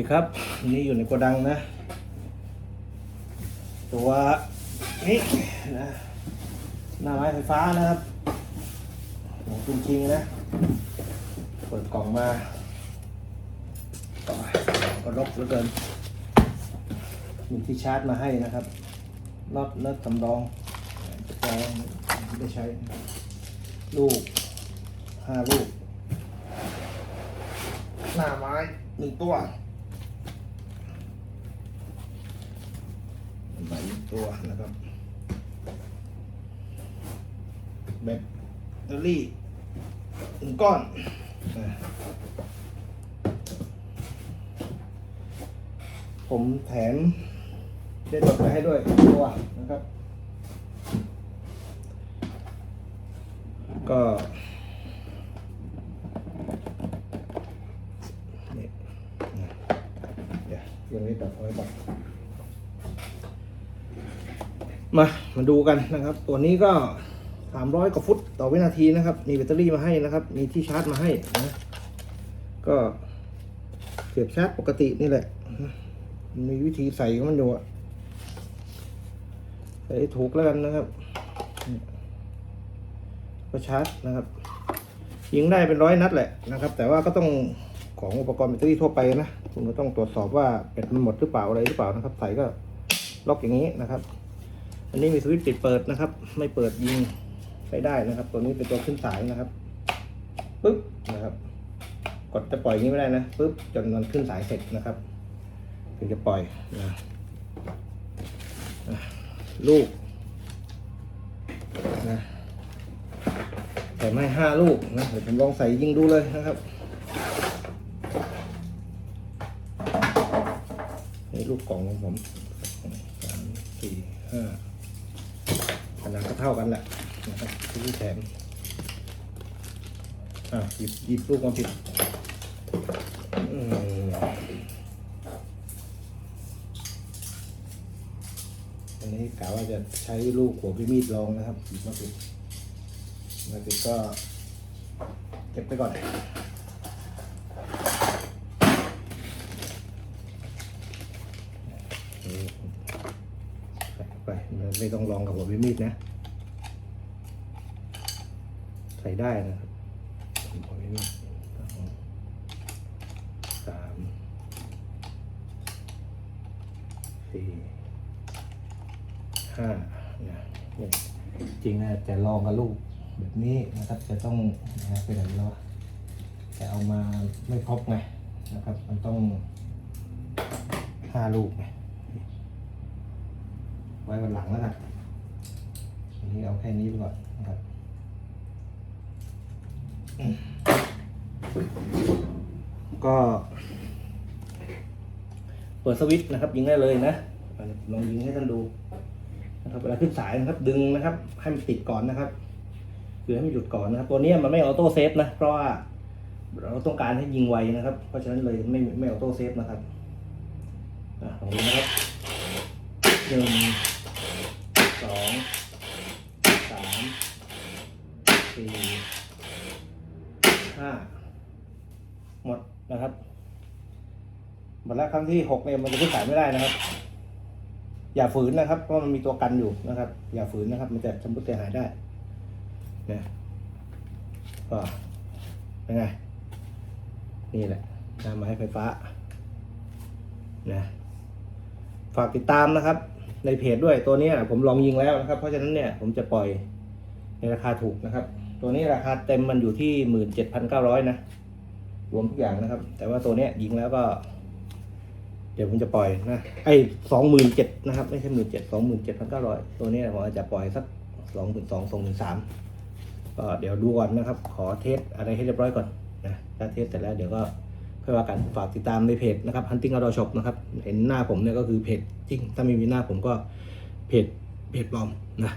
ดีครับ นี่อยู่ในโกดังนะ ตัวนี้นะหน้าไม้ไฟฟ้านะครับของคุณจริงนะ เปิดกล่องมาก็รกเหลือเกิน มีที่ชาร์จมาให้นะครับน็อตเน็ตสำรองจะแปลงไม่ได้ใช้ ลูกห้าลูก หน้าไม้หนึ่งตัวใบหนึ่ง ตัวนะครับแบตเตอรี่หนึ่งก้อนผมแถมได้ดดไปให้ด้วยตัวนะครับ ก็นี่นะเดี๋ยวเรื่องนี้ตัดเอาไว้ก่อน มา มาดูกันนะครับ ตัวนี้ก็ 300 กว่าฟุตต่อวินาทีนะครับ มีแบตเตอรี่มาให้นะครับ มีที่ชาร์จมาให้นะก็เสียบชาร์จปกตินี่แหละ มีวิธีใส่ของมันอยู่อะใส่ถูกแล้วกันนะครับ ก็ชาร์จนะครับ ยิงได้เป็นร้อยนัดแหละนะครับ แต่ว่าก็ต้องของอุปกรณ์แบตเตอรี่ทั่วไปนะ คุณก็ต้องตรวจสอบว่าแบตมันหมดหรือเปล่าอะไรหรือเปล่านะครับ ใส่ก็ล็อกอย่างนี้นะครับ อันนี้มีสวิตช์ปิดเปิดนะครับ ไม่เปิดยิงใช้ได้นะครับ ตัวนี้เป็นตัวขึ้นสายนะครับปึ๊บนะครับ กดจะปล่อยอย่างนี้ไม่ได้นะปึ๊บจนมันขึ้นสายเสร็จนะครับถึงจะปล่อยนะลูกนะใส่ไม้ห้าลูกนะเดี๋ยวผมลองใส่ยิงดูเลยนะครับนี่ลูกกล่องของผมสามสี่ห้า ขนาดก็เท่ากันแหละนะครับที่แถมอะหยิบหยิบลูกมาผิดอืมอันนี้กะว่าจะใช้ลูกหัวพี่มีดลองนะครับหยิบมาผิดแล้วก็เก็บไปก่อนใส่เข้า ไม่ต้องลองกับหัวพิมีดนะ ใส่ได้นะครับหัวพิมีดสองสามสี่ห้านะเนี่ยจริงนะจะลองกับลูกแบบนี้นะครับจะต้องนะเป็นแบบนี้แล้วแต่เอามาไม่ครบไงนะครับ มันต้องห้าลูกไง ไว้วันหลังแล้วนะอันนี้เอาแค่นี้ไปก่อนนะครับก็เปิดสวิตช์นะครับ ยิงได้เลยนะลองยิงให้ท่านดูนะครับเวลาขึ้นสายนะครับ ดึงนะครับ ให้มันติดก่อนนะครับคือให้มันหยุดก่อนนะครับ ตัวเนี้ยมันไม่ออโต้เซฟนะ เพราะว่าเราต้องการให้ยิงไวนะครับ เพราะฉะนั้นเลยไม่ไม่ออโต้เซฟนะครับอะลองดูนะครับหนึ่ง สองสามสี่ห้าหมดนะครับ หมดแล้วครั้งที่หกเนี่ยมันจะขึ้นสายไม่ได้นะครับ อย่าฝืนนะครับ เพราะมันมีตัวกันอยู่นะครับ อย่าฝืนนะครับ มันจะชำรุดเสียหายได้นี่ยก็เป็นไง นี่แหละหน้าไม้ไฟฟ้านะฝากติดตามนะครับ ในเพจด้วยตัวนี้ผมลองยิงแล้วนะครับ เพราะฉะนั้นเนี่ยผมจะปล่อยในราคาถูกนะครับ ตัวนี้ราคาเต็มมันอยู่ที่หมื่นเจ็ดพันเก้าร้อยนะรวมทุกอย่างนะครับ แต่ว่าตัวเนี้ยยิงแล้วก็ เดี๋ยวผมจะปล่อยนะไอ้สองหมื่นเจ็ดนะครับ ไม่ใช่หมื่นเจ็ดสองหมื่นเจ็ดพันเก้าร้อยตัวนี้ผมอาจจะปล่อยสักสองหมื่นสองสองหมื่นสามก็เดี๋ยวดูก่อนนะครับ ขอเทสอะไรให้เรียบร้อยก่อนนะถ้าเทสเสร็จแล้วเดี๋ยวก็ ค่อว่ากันฝากติดตามในเพจนะครับ Hunting Outdoor Shop นะครับ เห็นหน้าผมเนี่ยก็คือเพจจริง ถ้าไม่มีหน้าผมก็เพจเพจปลอมนะ